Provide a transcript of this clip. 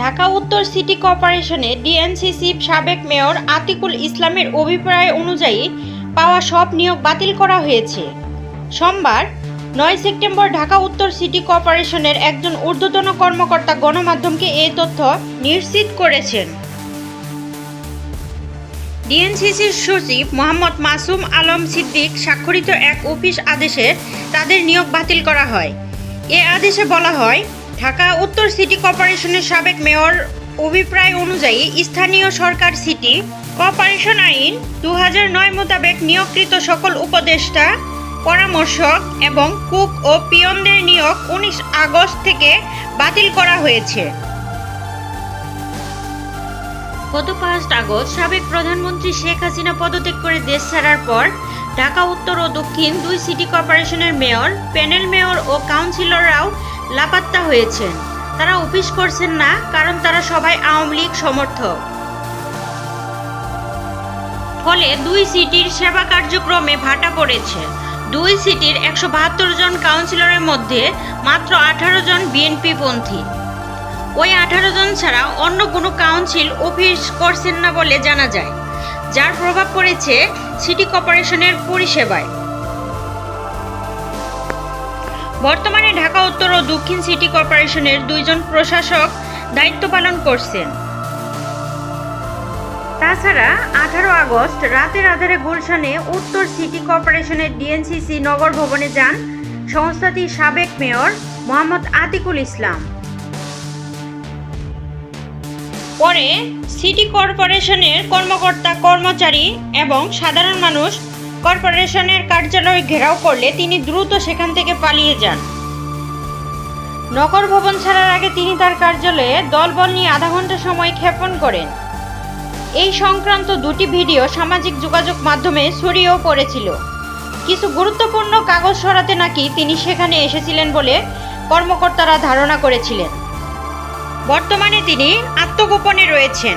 ঢাকা উত্তর সিটি কর্পোরেশনে ডিএনসিসি সাবেক মেয়র আতিকুল ইসলামের অভিপ্রায় অনুযায়ী পাওয়া সব নিয়োগ বাতিল করা হয়েছে। সোমবার, নয় সেপ্টেম্বর ঢাকা উত্তর সিটি কর্পোরেশনের একজন ঊর্ধ্বতন কর্মকর্তা গণমাধ্যমকে এই তথ্য নিশ্চিত করেছেন। ডিএনসিসির সচিব মোহাম্মদ মাসুম আলম সিদ্দিক স্বাক্ষরিত এক অফিস আদেশে তাদের নিয়োগ বাতিল করা হয়। এ আদেশে বলা হয় ঢাকা উত্তর সিটি কর্পোরেশনের সাবেক মেয়র অভিপ্রায় অনুযায়ী স্থানীয় সরকার সিটি কর্পোরেশন আইন দু মোতাবেক নিয়োগকৃত সকল উপদেষ্টা, পরামর্শক এবং কুক ও পিয়নদের নিয়োগ উনিশ আগস্ট থেকে বাতিল করা হয়েছে। গত পাঁচ আগস্ট সাবেক প্রধানমন্ত্রী শেখ হাসিনা পদত্যাগ করে দেশ ছাড়ার পর ঢাকা উত্তর ও দক্ষিণ দুই সিটি কর্পোরেশনের মেয়র, প্যানেল মেয়র ও কাউন্সিলররাও লাপাত্তা হয়েছেন। তারা অফিস করছেন না, কারণ তারা সবাই আওয়ামী লীগ সমর্থক। ফলে দুই সিটির সেবা কার্যক্রমে ভাটা পড়েছে। দুই সিটির একশো বাহাত্তর জন কাউন্সিলরের মধ্যে মাত্র আঠারো জন বিএনপি পন্থী। ওই আঠারো জন ছাড়া অন্য কোনো কাউন্সিল অফিস করছেন না বলে জানা যায়, যার প্রভাব পড়েছে সিটি কর্পোরেশনের পরিষেবায়। বর্তমানে ঢাকা, উত্তর ও দক্ষিণ সিটি কর্পোরেশনের দুইজন প্রশাসক দায়িত্ব পালন করছেন। তাছাড়া আঠারো আগস্ট রাতের আধারে গুলশানে উত্তর সিটি কর্পোরেশনের ডিএনসিসি নগর ভবনে যান সংস্থাটির সাবেক মেয়র মোহাম্মদ আতিকুল ইসলাম। পরে সিটি কর্পোরেশনের কর্মকর্তা, কর্মচারী এবং সাধারণ মানুষ কর্পোরেশনের কার্যালয় ঘেরাও করলে তিনি দ্রুত সেখান থেকে পালিয়ে যান। নগর ভবন ছাড়ার আগে তিনি তার কার্যালয়ে দলবল নিয়ে আধা ঘণ্টা সময় ক্ষেপণ করেন। এই সংক্রান্ত দুটি ভিডিও সামাজিক যোগাযোগ মাধ্যমে ছড়িয়েও পড়েছিল। কিছু গুরুত্বপূর্ণ কাগজ সরাতে নাকি তিনি সেখানে এসেছিলেন বলে কর্মকর্তারা ধারণা করেছিলেন। বর্তমানে তিনি আত্মগোপনে রয়েছেন।